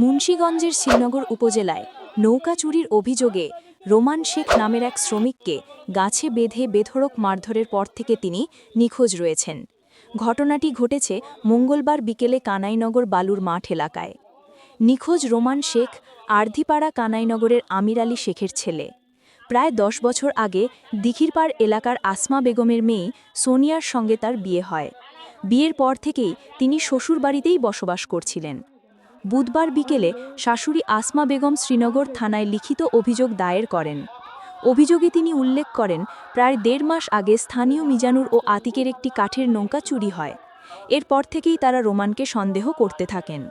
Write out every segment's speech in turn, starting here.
মুন্সীগঞ্জের শ্রীনগর উপজেলায় নৌকা চুরির অভিযোগে রোমান শেখ নামের এক শ্রমিককে গাছে বেঁধে বেধড়ক মারধরের পর থেকে তিনি নিখোঁজ রয়েছেন। ঘটনাটি ঘটেছে মঙ্গলবার বিকেলে কানাইনগর বালুর মাঠ এলাকায়। নিখোঁজ রোমান শেখ আর্ধিপাড়া কানাইনগরের আমির আলী শেখের ছেলে। প্রায় দশ বছর আগে দিঘিরপাড় এলাকার আসমা বেগমের মেয়ে সোনিয়ার সঙ্গে তার বিয়ে হয়। বিয়ের পর থেকেই তিনি শ্বশুরবাড়িতেই বসবাস করছিলেন। বুধবার বিকেলে শাশুড়ি আসমা বেগম শ্রীনগর থানায় লিখিত অভিযোগ দায়ের করেন। অভিযোগে তিনি উল্লেখ করেন, প্রায় দেড় মাস আগে স্থানীয় মিজানুর ও আতিকের একটি কাঠের নৌকা চুরি হয়। এরপর থেকেই তারা রোমানকে সন্দেহ করতে থাকেন।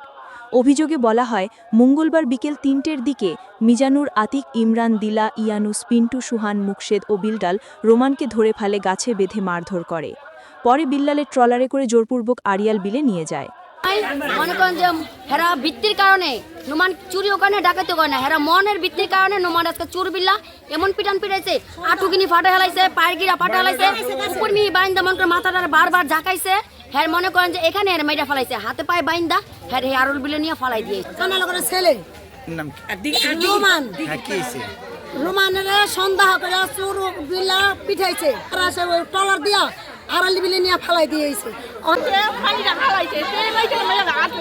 অভিযোগে বলা হয়, মঙ্গলবার বিকেল তিনটের দিকে মিজানুর, আতিক, ইমরান, দিলা, ইয়ানুস, পিন্টু, সুহান, মুকশেদ ও বিল্ডাল রোমানকে ধরে ফেলে গাছে বেঁধে মারধর করে। পরে বিল্লালের ট্রলারে করে জোরপূর্বক আড়িয়াল বিলে নিয়ে যায়। আই মনে করেন যে হেরা বৃত্তির কারণে নুমান চুরি ওখানে ডাকাতে করে না হেরা মনের বৃত্তির কারণে নুমান আজকে চুর বিল্লা এমন পিটান পিটাইছে আটুকিনি ফাটা হেলাইছে পায়ের গিরা ফাটা হেলাইছে উপর মি বাইন্দা মন করে মাথাটা বারবার ঝাঁকাইছে। হ্যাঁ মনে করেন যে এখানে এর মাইরা ফেলাইছে হাতে পায়ে বাইন্দা হ্যাঁ হে আরুল বিলে নিয়ে ফালাই দিয়ে কানা লগরে ছেলে। নাম কি? রোমান হ্যাঁ রোমানের সন্দেহ করে চুর বিলা পিঠাইছে আর ওই টলার দিয়া আড়ালি বিলে নিয়ে ফালাই দিয়েছে পানিটা ফালাইছে সেই মাইছে মেলে আটলে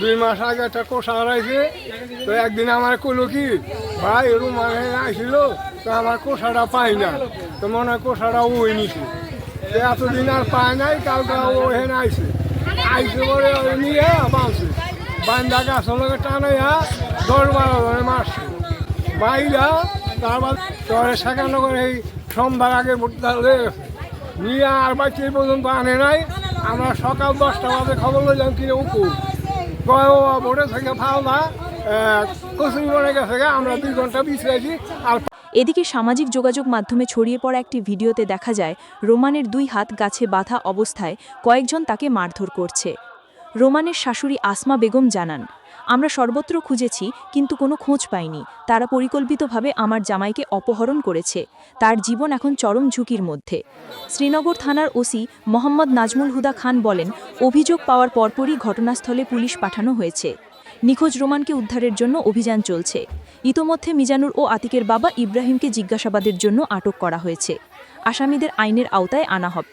দুই মাস আগে একটা কোষা হারাইছে, তো একদিন আমার কইলো কি, ভাই এরকম আইছিল, তো আমার কোষাটা পাই না। তো মনে হয় কোষাটা ওই নিছে। এতদিন আর পায় নাই, কালকে ও হেন আইছে। আইসে পরে নিয়ে বান্ধা গাছের লোকে টানাইয়া দশ বারো ধরে মারছে। বাইরা তারপর শহরে সেখানে করে এই সোমবার আগে ভোটটা হয়ে গেছে। নিয়ে আর বাচ্চা পর্যন্ত আনে নাই। আমরা সকাল দশটা বাজে খবর লইলাম কিনে উকু কয় ভোটে থেকে ফাওলা কচুরি বনে গেছে আমরা দুই ঘণ্টা পিছিয়েছি আর এদিকে সামাজিক যোগাযোগ মাধ্যমে ছড়িয়ে পড়া একটি ভিডিওতে দেখা যায়, রোমানের দুই হাত গাছে বাঁধা অবস্থায় কয়েকজন তাকে মারধর করছে। রোমানের শাশুড়ি আসমা বেগম জানান, আমরা সর্বত্র খুঁজেছি, কিন্তু কোনো খোঁজ পাইনি। তারা পরিকল্পিতভাবে আমার জামাইকে অপহরণ করেছে। তার জীবন এখন চরম ঝুঁকির মধ্যে। শ্রীনগর থানার ওসি মোহাম্মদ নাজমুল হুদা খান বলেন, অভিযোগ পাওয়ার পরপরই ঘটনাস্থলে পুলিশ পাঠানো হয়েছে। নিখোঁজ রোমানকে উদ্ধারের জন্য অভিযান চলছে। ইতোমধ্যে মিজানুর ও আতিকের বাবা ইব্রাহিমকে জিজ্ঞাসাবাদের জন্য আটক করা হয়েছে। আসামিদের আইনের আওতায় আনা হবে।